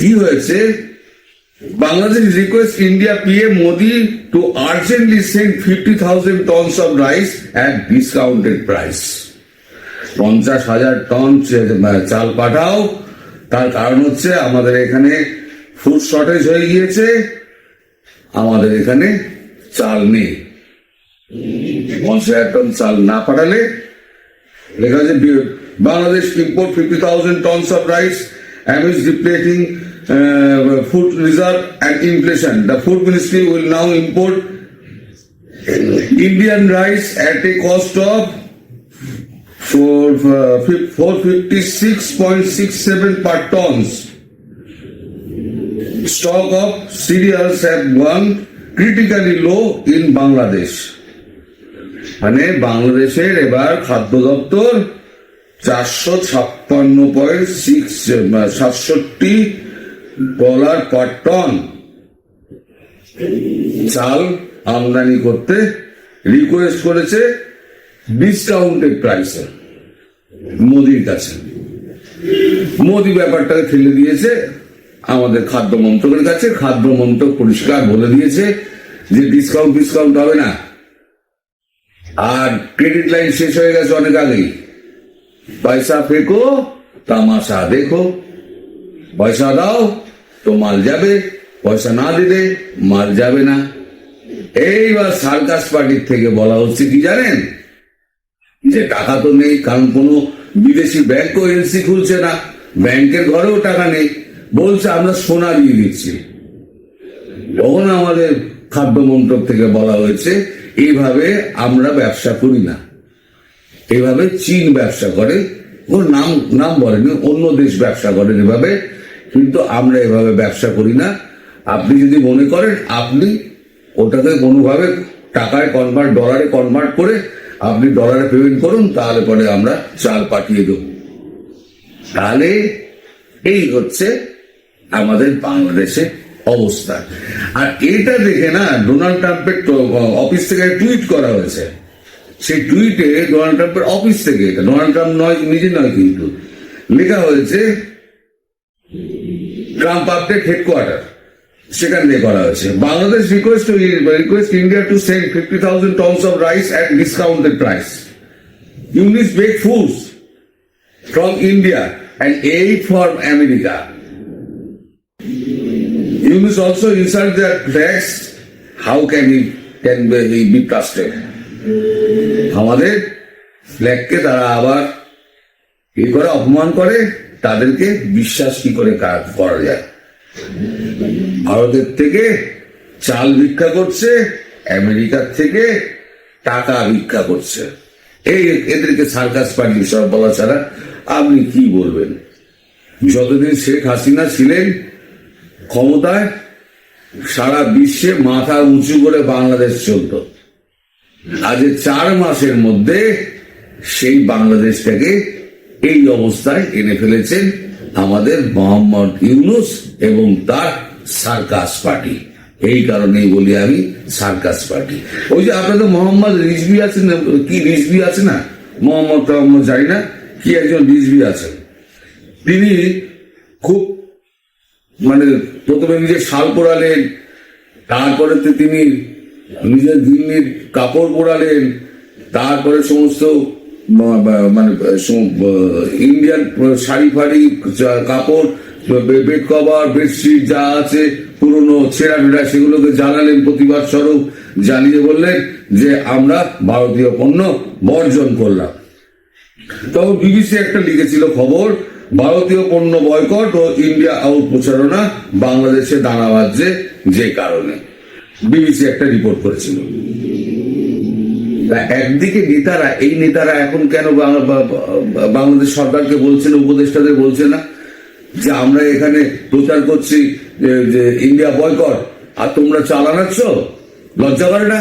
কি হয়েছে? Bangladesh request India PM Modi to urgently send fifty thousand tons of rice at discounted price পঞ্চাশ হাজার ton চাল পাঠাও। তার কারণ হচ্ছে আমাদের এখানে ফুড শর্টেজ হয়ে গিয়েছে। আমাদের এখানে চাল নেই। পঞ্চাশ হাজার টন চাল না পাঠালে লেখা আছে Bangladesh import fifty thousand tons of rice depleting uh, food reserve and inflation. The food ministry will now import Indian rice at a cost of for four fifty six point six seven per tons. Stock of cereals have gone critically low in Bangladesh. মানে বাংলাদেশের এবার খাদ্য দপ্তর চারশো ছাপ্পান্ন point six সাতষট্টি dollar per ton চাল আমদানি করতে রিকোয়েস্ট করেছে ডিসকাউন্টেড প্রাইসে মোদির কাছে। মোদি ব্যাপারটাকে ফেলে দিয়েছে। আমাদের খাদ্য মন্ত্রকের কাছে খাদ্য মন্ত্রক পরিষ্কার বলে দিয়েছে যে ডিসকাউন্ট ডিসকাউন্ট হবে না। আর ক্রেডিট লাইন শেষ হয়ে গেছে অনেক আগেই। পয়সা ফেকো, তামাশা দেখো। পয়সা দাও। তো মাল যাবে, পয়সা না দিলে মাল যাবে না। এইবার সার্কাস পার্টির থেকে বলা হচ্ছে কি জানেন? যে টাকা তো নেই, কারণ কোনো বিদেশি ব্যাংকও এলসি খুলছে না। ব্যাংকের ঘরেও টাকা নেই। বলছে, আমরা সোনা দিয়ে দিচ্ছি। তখন আমাদের খাদ্য মন্ত্রক থেকে বলা হয়েছে এইভাবে আমরা ব্যবসা করি না। এভাবে চীন ব্যবসা করে ওর নাম নাম বলেনি, অন্য দেশ ব্যবসা করেন এভাবে। কিন্তু আমরা এভাবে ব্যবসা করি না। আপনি যদি মনে করেন, আপনি ওটাকে কোনোভাবে টাকায় কনভার্ট ডলারে কনভার্ট করে আপনি ডলারে পেমেন্ট করুন, তাহলে পরে আমরা চাল পাঠিয়ে দেব। তাহলে এই হচ্ছে আমাদের বাংলাদেশে অবস্থা। আর এটা দেখে না ডোনাল্ড ট্রাম্পের অফিস থেকে টুইট করা হয়েছে। সেই টুইটে ডোনাল্ড ট্রাম্পের অফিস থেকে, এটা ডোনাল্ড ট্রাম্প নয় নিজে নয় কিন্তু লেখা হয়েছে ট্রাম্প আপডেট হেডকোয়ার্টার সেখান দিয়ে করা হয়েছে। Bangladesh request request India to send fifty thousand tons of rice at discounted price Yunus begs foods from India and aid from America must also insult their flags. How can he can he be আমাদের ফ্ল্যাগকে তারা আবার কি করে অপমান করে? তাদেরকে বিশ্বাস কি করে কাজ করা যায়? ভারতের থেকে চাল ভিক্ষা করছে, আমেরিকার থেকে টাকা ভিক্ষা করছে। এই এদেরকে সার্কাস পার্টি, সব বলা ছাড়া আপনি কি বলবেন? যতদিন শেখ হাসিনা ছিলেন, ক্ষমতায় সারা বিশ্বে মাথা উঁচু করে বাংলাদেশ চলত। আজ চার মাসের মধ্যে সেই বাংলাদেশটাকে এই অবস্থায় এনে ফেলেছেন আমাদের মোহাম্মদ ইউনুস এবং তার সার্কাস পার্টি। এই কারণেই বলি আমি সার্কাস পার্টি। ওই যে আপনাদের মোহাম্মদ আছেন না, কি রিজভি আছে না? মোহাম্মদ মোহাম্মদ জানি না কি একজন রিজভি আছেন? তিনি খুব মানে প্রথমে নিজের শাল পরালেন তারপরে তিনি নিজের দিল্লির কাপড় পরালেন তারপরে সমস্ত মানে ইন্ডিয়ান শাড়ি ফাড়ি কাপড় বেড কভার বেডশিট যা আছে, পুরনো ছেঁড়া ফেরা সেগুলোকে জানালেন প্রতিবাদ স্বরূপ। জানিয়ে বললেন যে আমরা ভারতীয় পণ্য বর্জন করলাম। তখন বিবিসি একটা লিখেছিল খবর, ভারতীয় পণ্য বয়কট ও ইন্ডিয়া আউট প্রচারণা বাংলাদেশে দানা বাজছে যে কারণে। বিবিসি একটা রিপোর্ট করেছিল। একদিকে নেতারা, এই নেতারা এখন কেন বাংলাদেশ সরকারকে বলছে না, উপদেষ্টাদের বলছে না যে আমরা এখানে প্রচার করছি যে ইন্ডিয়া বয়কট, আর তোমরা চালানাচ্ছ? লজ্জা করে না?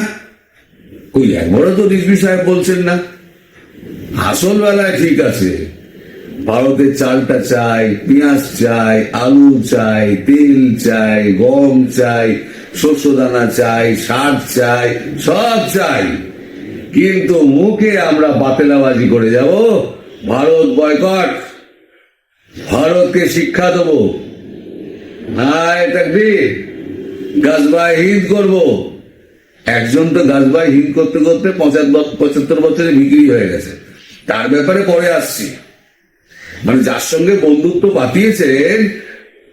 ওই একবারও তো রিজভি সাহেব বলছেন না। আসল বেলায় ঠিক আছে। ভারতের চালটা চাই, পেঁয়াজ চাই, আলু চাই, তেল চাই, গম চাই শস্য দানা চাই, সার চাই, সব চাই। কিন্তু মুখে আমরা বাতেলাবাজি করে যাব। ভারত বয়কট। ভারতকে শিক্ষা দেবো। হ্যাঁ তাকবীর গাছবাই হিদ করব। একজন তো গাছবাই হিদ করতে করতে পঁচাত্তর বছরে বিক্রি হয়ে গেছে। তার ব্যাপারে পরে আসছি। মানে যার সঙ্গে বন্ধুত্ব পাতিয়েছেন,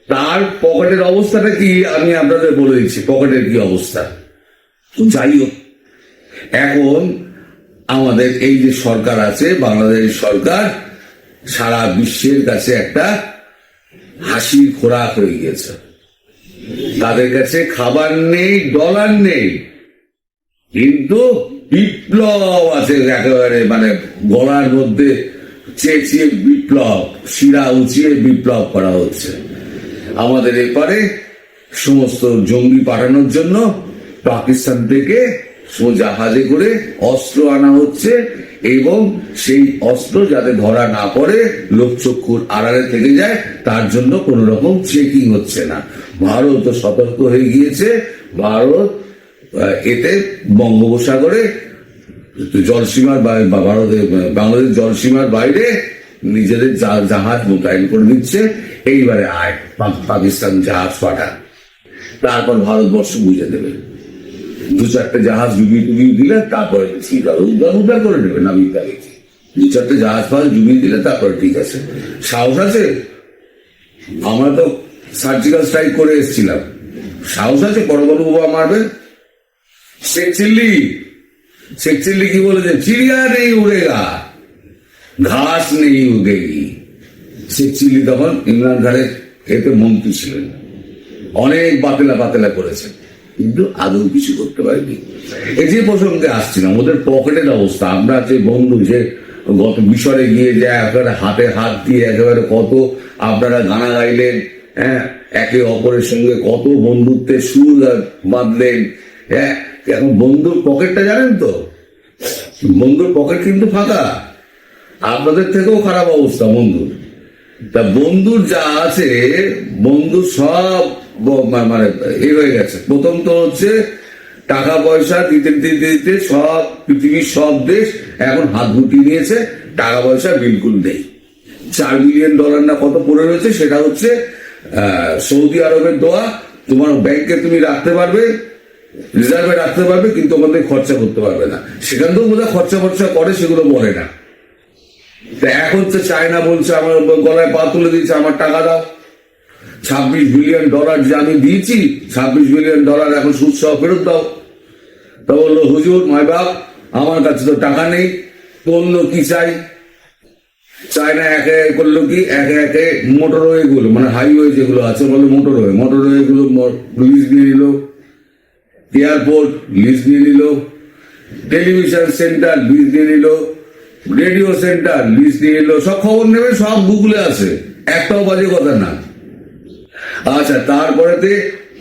তার পকেটের অবস্থাটা কি আমি আপনাদের বলে দিচ্ছি। পকেটের কি অবস্থা? যাই হোক, এখন আমাদের এই যে সরকার আছে, বাংলাদেশ সরকার সারা বিশ্বের কাছে একটা হাসির খোরাক হয়ে গেছে তাদের কাছে খাবার নেই ডলার নেই, কিন্তু বিপ্লব আছে একেবারে মানে গলার মধ্যে চেঁচিয়ে বিপ্লব, শিরা উঁচিয়ে বিপ্লব করা হচ্ছে। আমাদের এপারে সমস্ত জঙ্গি পাঠানোর জন্য পাকিস্তান থেকে সো- জাহাজে করে অস্ত্র আনা হচ্ছে এবং সেই অস্ত্র যাতে ধরা না পড়ে লোকচক্ষুর আড়ালে থেকে যায়, তার জন্য কোন রকম চেকিং হচ্ছে না। ভারত সতর্ক হয়ে গিয়েছে। ভারত এতে বঙ্গোপসাগরে জলসীমার বাইরে বা, ভারতে, বাংলাদেশ জলসীমার বাইরে নিজেদের জাহাজ মোতায়েন করে দিচ্ছে এইবারে আয় পাকিস্তান জাহাজ পাঠা তারপর ভারতবর্ষ বুঝে দেবে। দু চারটে জাহাজ ডুবিয়ে ডুবিয়ে দিলে তারপরে ঠিক উদ্ধার উদ্ধার করে নেবে নাবিকরা দেখি দু চারটে জাহাজ ফাজ ডুবিয়ে দিলে তারপরে ঠিক আছে। সাহস আছে? আমরা তো সার্জিক্যাল স্ট্রাইক করে এসেছিলাম। সাহস আছে? পরমাণু বোমা মারবে? শেখ চিল্লি! শেখ চিল্লি কি বলেছে? চিড়িয়া নেই উড়েগা, ঘাস নেই উগেগি শেখ চিল্লি তখন ইমরান খানের এতে মন্ত্রী ছিলেন। অনেক বাতেলা বাতেলা করেছে কিন্তু আদৌ কিছু করতে পারেনি। যে প্রসঙ্গে আসছিলাম, ওদের পকেটের অবস্থা। আমরা যে বন্ধু যে গত মিশরে গিয়ে যে একেবারে হাতে হাত দিয়ে একেবারে কত আপনারা গানা গাইলেন হ্যাঁ একে অপরের সঙ্গে কত বন্ধুত্বের সুর বাঁধলেন হ্যাঁ এখন বন্ধুর পকেটটা জানেন তো? বন্ধুর পকেট কিন্তু ফাঁকা। আপনাদের থেকেও খারাপ অবস্থা বন্ধুর। তা বন্ধুর যা আছে বন্ধু সব মানে এ হয়ে গেছে। প্রথম তো হচ্ছে টাকা পয়সা দিতে দিতে দিতে, সব, পৃথিবীর সব দেশ এখন হাত গুটিয়ে নিয়েছে টাকা পয়সা বিলকুল নেই। চার মিলিয়ন ডলার না কত পড়ে রয়েছে, সেটা হচ্ছে সৌদি আরবের দোয়া। তোমার ব্যাংকে তুমি রাখতে পারবে, রিজার্ভে রাখতে পারবে, কিন্তু আমাদের খরচা করতে পারবে না। সেখান থেকেও বোধহয় খরচা খরচা করে, সেগুলো বলে না। তা এখন তো চায়না বলছে, আমার গলায় পা তুলে দিয়েছে, আমার টাকা দাও। ছাব্বিশ বিলিয়ন ডলার যে আমি দিয়েছি, ছাব্বিশ বিলিয়ন ডলার এখন সুদ সহ ফেরত দাও। তা বলল, হুজুর মাই বাপ আমার কাছে তো টাকা নেই। অন্য কি চাই? চায়না একে করল কি, একে একে মোটরওয়ে গুলো মানে হাইওয়ে যেগুলো আছে বলে মোটরওয়ে। মোটরওয়ে গুলো লিজ নিয়ে নিল এয়ারপোর্ট লিজ নিয়ে নিল টেলিভিশন সেন্টার লিজ নিয়ে নিল রেডিও সেন্টার লিজ নিয়ে নিল, সব খবর নেবে, সব গুগলে আছে। একটাও বাজে কথা না। আচ্ছা তারপরেতে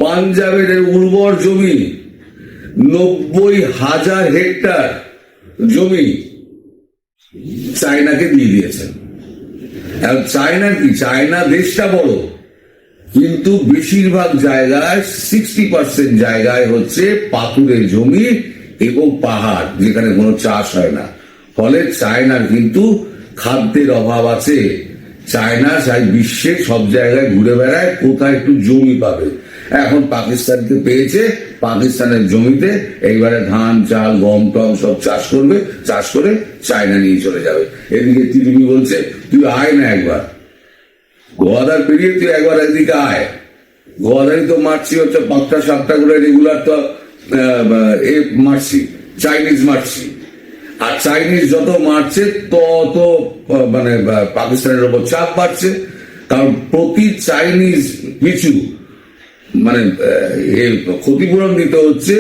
পাঞ্জাবের উর্বর জমি, নব্বই হাজার হেক্টর জমি চায়নাকে দিয়ে দিয়েছেন চায়না কি? চায়না দেশটা বড়, কিন্তু বেশিরভাগ জায়গায় সিক্সটি পার্সেন্ট জায়গায় হচ্ছে পাথুরের জমি এবং পাহাড়, যেখানে কোনো চাষ হয় না। ফলে চায়নার কিন্তু খাদ্যের অভাব আছে। চায়না, চাই বিশ্বে সব জায়গায় ঘুরে বেড়ায়, কোথায় একটু জমি পাবে। এখন পাকিস্তানকে পেয়েছে, পাকিস্তানের জমিতে এইবারে ধান, চাল, গম, টম সব চাষ করবে, চাষ করে চায়না নিয়ে চলে যাবে। এদিকে তিরুমি বলছে, তুই আয় না একবার। গোয়াদার পেরিয়ে তুই একবার এদিকে আয়। গোয়াদারি তো মারছি, হচ্ছে পাঁচটা, সাতটা করে রেগুলার তো এ মারছি চাইনিজ মারছি। আর চাইনিজ যত মারছে, তত মানে পাকিস্তানের ওপর চাপ বাড়ছে। কারণ প্রতি চাইনিজ পিছু মানে ক্ষতিপূরণ দিতে হচ্ছে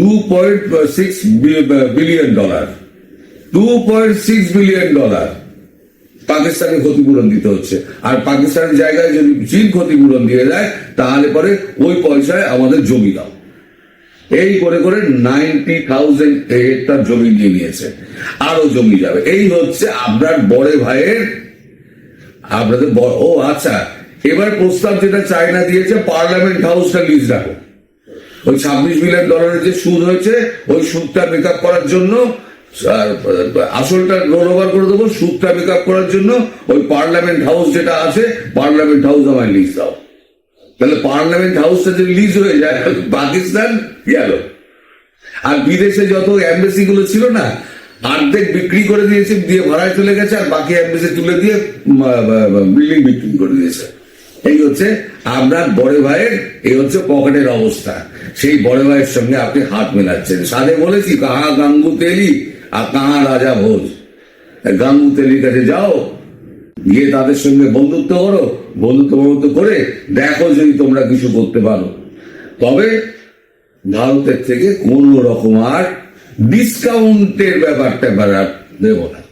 দু point six billion dollar two point six billion dollar পাকিস্তানকে ক্ষতিপূরণ দিতে হচ্ছে। আর পাকিস্তানের জায়গায় যদি চীন ক্ষতিপূরণ দিয়ে দেয়, তাহলে পরে ওই পয়সায় আমাদের জমি দাও। এই করে করে নাইনটি থাউজেন্ড জমি নিয়ে নিয়েছে। আরও জমি যাবে। এই হচ্ছে আপনার বড় ভাইয়ের, আপনাদের ও আচ্ছা এবার প্রস্তাব যেটা চায়না দিয়েছে পার্লামেন্ট হাউসটা লিজ রাখো। ওই ছাব্বিশ মিলিয়ন ডলারের যে সুদ হয়েছে, ওই সুদটা মেক করার জন্য আসলটা রোল ওভার করে দেবো, সুদটা মেক করার জন্য, ওই পার্লামেন্ট হাউস যেটা আছে পার্লামেন্ট হাউস আমায় লিজ দাও। তাহলে পার্লামেন্ট হাউসটা যদি লিজ হয়ে যায়, পাকিস্তান গেল। আর বিদেশে যত এম্বাসি গুলো ছিল না, অর্ধেক বিক্রি করে দিয়েছে, দিয়ে ভাড়ায় চলে গেছে, আর বাকি এম্বাসি তুলে দিয়ে বিল্ডিং বিক্রি করে দিয়েছে। এই হচ্ছে আপনার বড় ভাইয়ের, এই হচ্ছে পকেটের অবস্থা। সেই বড় ভাইয়ের সঙ্গে আপনি হাত মেলাচ্ছেন। সাথে বলেছি, কাহা গাঙ্গু তেলি আর কাহা রাজা ভোজ? গাঙ্গু তেলির কাছে যাও, গিয়ে তাদের সঙ্গে বন্ধুত্ব করো। বন্ধুত্ব বন্ধুত্ব করে দেখো যদি তোমরা কিছু করতে পারো। তবে ভারতের থেকে কোন রকম আর ডিসকাউন্টের ব্যাপারটা বাড়া দেব না।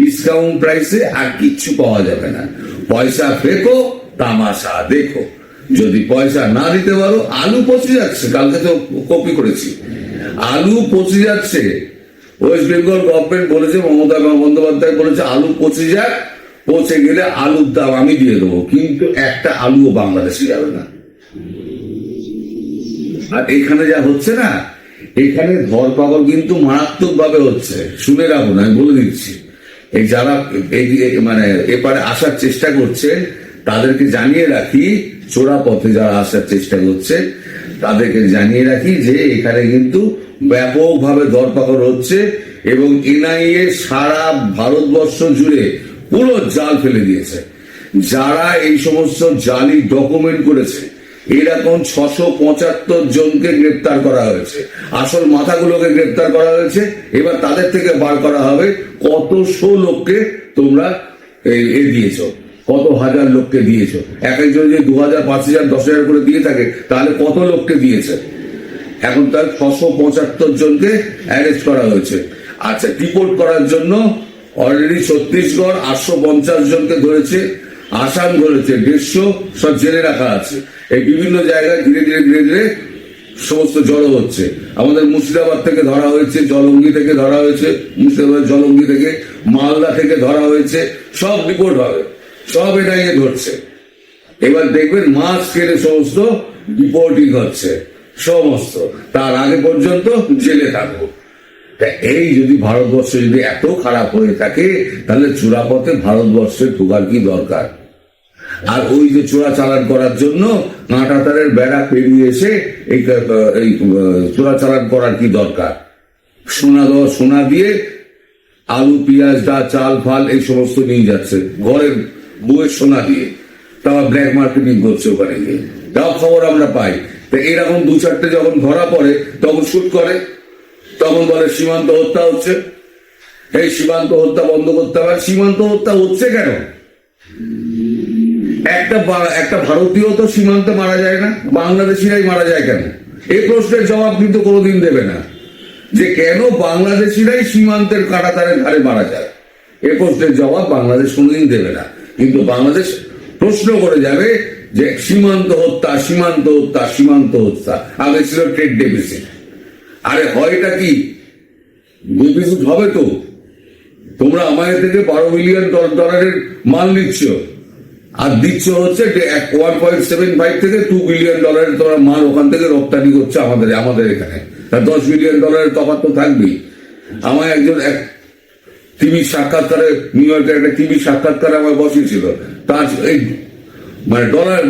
ডিসকাউন্ট প্রাইসে আর কিচ্ছু পাওয়া যাবে না। পয়সা ফেকো, তামাশা দেখো। যদি পয়সা না দিতে পারো, আলু পচে যাচ্ছে, কালকে তো কপি করেছি। আলু পচে যাচ্ছে। ওয়েস্ট বেঙ্গল গভর্নমেন্ট বলেছে, মমতা বন্দ্যোপাধ্যায় বলেছে, আলু পচে যাক পচে গেলে আলুর দাম আমি দিয়ে দেবো, কিন্তু একটা আলুও বাংলাদেশে যাবে না। আর এখানে যা হচ্ছে না, এখানে ধরপাকড় কিন্তু মারাত্মক ভাবে হচ্ছে। শুনে রাখুন, আমি বলে দিচ্ছি। এই যারা মানে এপারে আসার চেষ্টা করছে, তাদেরকে জানিয়ে রাখি চোরা পথে যারা আসার চেষ্টা করছে, তাদেরকে জানিয়ে রাখি যে এখানে কিন্তু ব্যাপকভাবে ধরপাকড় হচ্ছে এবং এনআইএ সারা ভারতবর্ষ জুড়ে পুরো জাল ফেলে দিয়েছে। যারা এই সমস্ত জালি ডকুমেন্ট করেছে এরকম ছশো পঁচাত্তর জনকে গ্রেপ্তার করা হয়েছে। আসল মাথাগুলোকে গ্রেপ্তার করা হয়েছে। এবার তাদের থেকে বার করা হবে কতশো লোককে তোমরা এ দিয়েছ, কত হাজার লোককে দিয়েছ। এক একজন যদি দু হাজার পাঁচ হাজার দশ হাজার করে দিয়ে থাকে, তাহলে কত লোককে দিয়েছে? এখন তার ছশো পঁচাত্তর জনকে অ্যারেস্ট করা হয়েছে। আচ্ছা রিপোর্ট করার জন্য অলরেডি ছত্তিশগড় আটশো পঞ্চাশ জনকে ধরেছে, আসাম ধরেছে, দেড়শো সব জেলে রাখা আছে। এই বিভিন্ন জায়গায় ধীরে ধীরে ধীরে ধীরে সমস্ত জড়ো হচ্ছে। আমাদের মুর্শিদাবাদ থেকে ধরা হয়েছে, জলঙ্গি থেকে ধরা হয়েছে মুর্শিদাবাদ জলঙ্গি থেকে, মালদা থেকে ধরা হয়েছে, সব রিপোর্ট হবে, সব এটাই ধরছে। এবার দেখবেন মাস কেটে সমস্ত রিপোর্টিং হচ্ছে, সমস্ত। তার আগে পর্যন্ত জেলে থাকব। তা এই যদি ভারতবর্ষ যদি এত খারাপ হয়ে থাকে, তাহলে চূড়াপথে ভারতবর্ষে ঢোকার কি দরকার? আর ওই যে চোরা চালান করার জন্য কাঁটাতারের বেড়া পেরিয়ে এসে এই কা- চোরা চালান করার কি দরকার? সোনা দেওয়া সোনা দিয়ে আলু, পেঁয়াজ ডা চাল, ফাল এই সমস্ত নিয়ে যাচ্ছে, ঘরের বউয়ের সোনা দিয়ে। তাও ব্ল্যাক মার্কেটিং করছে ওখানে গিয়ে। তাও খবর আমরা পাই। তা এরকম দু চারটে যখন ধরা পড়ে, তখন শুট করে। তখন বলে সীমান্ত হত্যা হচ্ছে। এই সীমান্ত হত্যা বন্ধ করতে হবে। সীমান্ত হত্যা হচ্ছে কেন? একটা একটা ভারতীয় তো সীমান্তে মারা যায় না, বাংলাদেশিরাই মারা যায় কেন? এই প্রশ্নের জবাব কিন্তু কোনোদিন দেবে না। যে কেন বাংলাদেশিরাই সীমান্তের কাটাতারের ধারে মারা যায়? এ প্রশ্নের জবাব বাংলাদেশ কোনোদিন দেবে না। কিন্তু বাংলাদেশ প্রশ্ন করে যাবে যে সীমান্ত হত্যা সীমান্ত হত্যা সীমান্ত হত্যা। আগে ছিল ট্রেড ডেফিসিট। আরে হয়টা কি? ডেফিসিট হবে তো? তোমরা আমাদের থেকে বারো মিলিয়ন ডলারের মাল নিচ্ছ। আর দিচ্ছ হচ্ছে ওয়ান পয়েন্ট সেভেন ফাইভ থেকে টু বিলিয়ন ডলারের তোমরা মাল ওখান থেকে রপ্তানি করছে আমাদের আমাদের এখানে। তা দশ বিলিয়ন ডলারের তফাৎ তো থাকবেই। আমার একজন এক টিভি সাক্ষাৎকারে নিউ ইয়র্কের একটা টিভি সাক্ষাৎকারে আমার বসেছিল তার এই মানে ডলার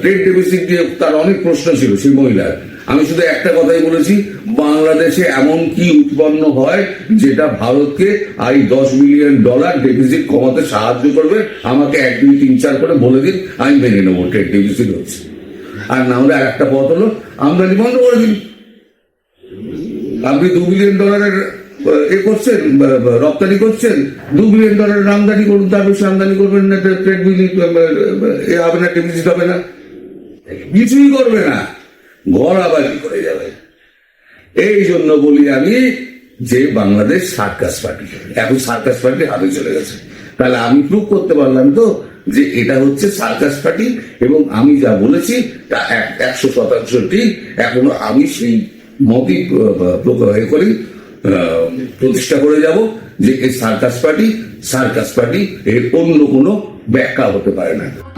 ট্রেড ডেফিসিট দিয়ে তার অনেক প্রশ্ন ছিল, সেই মহিলার। আমি শুধু একটা কথাই বলেছি, বাংলাদেশে এমন কি উৎপন্ন হয় যেটা ভারতকে এই দশ মিলিয়ন ডলার ডেফিসিট কমাতে সাহায্য করবে? আমাকে এক, দুই, তিন, চার করে বলে দিন, আমি মেনে নেব ট্রেড ডেফিসিট হচ্ছে। আর না হলে আর একটা পথ হলো আমদানি বন্ধ করে দিন আপনি দু বিলিয়ন ডলারের এ করছেন, রপ্তানি করছেন, দু বিলিয়ন ডলারের আমদানি করুন, তার বেশি আমদানি করবেন না, ট্রেড বিলি হবে না ডেফিসিট হবে না। কিছুই করবে না। ঘর আবাদি করে যাবে। এই জন্য বলি আমি যে বাংলাদেশ সার্কাস পার্টি এখন সার্কাস পার্টি হাতে চলে গেছে। তাহলে আমি প্রুভ করতে পারলাম তো যে এটা হচ্ছে সার্কাস পার্টি এবং আমি যা বলেছি তা এক- একশো শতাংশ ঠিক। এখনও আমি সেই মতই করি প্রতিষ্ঠা করে যাব যে এই সার্কাস পার্টি সার্কাস পার্টি এর অন্য কোনো ব্যাখ্যা হতে পারে না।